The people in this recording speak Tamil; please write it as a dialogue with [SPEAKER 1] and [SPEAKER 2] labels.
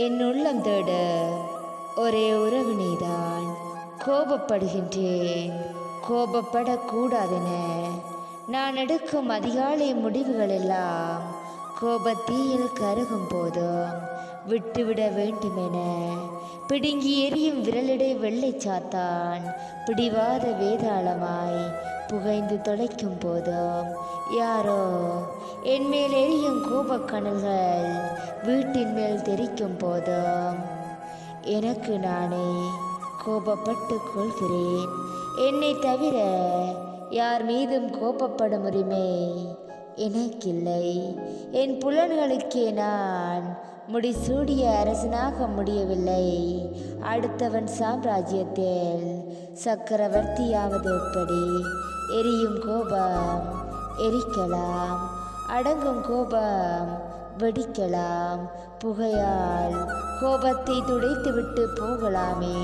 [SPEAKER 1] என் உள்ளம் தேட ஒரே உறவு நீதான். கோபப்படுகின்றேன். கோபப்படக்கூடாதென நான் எடுக்கும் அதிகாலை முடிவுகள் எல்லாம் கோபத்தீயில் கருகும் போதும். விட்டுவிட வேண்டுமென பிடுங்கி எரியும் விரலிடை வெள்ளை சாத்தான். பிடிவாத வேதாளமாய் புகைந்து தொலைக்கும் போதும். யாரோ என் மேல் எரியும் கோபக்கணல்கள் வீட்டின் மேல் தெரிக்கும் போதும். எனக்கு நானே கோபப்பட்டு கொள்கிறேன். என்னை தவிர யார் மீதும் கோபப்படும் உரிமை எனக்கில்லை. என் புலன்களுக்கே நான் முடிசூடிய அரசனாக முடியவில்லை. அடுத்தவன் சாம்ராஜ்யத்தில் சக்கரவர்த்தியாவது எப்படி? எரியும் கோபம் எரிக்கலாம். அடங்கும் கோபம் வெடிக்கலாம். புகையால் கோபத்தை துடைத்துவிட்டு போகலாமே.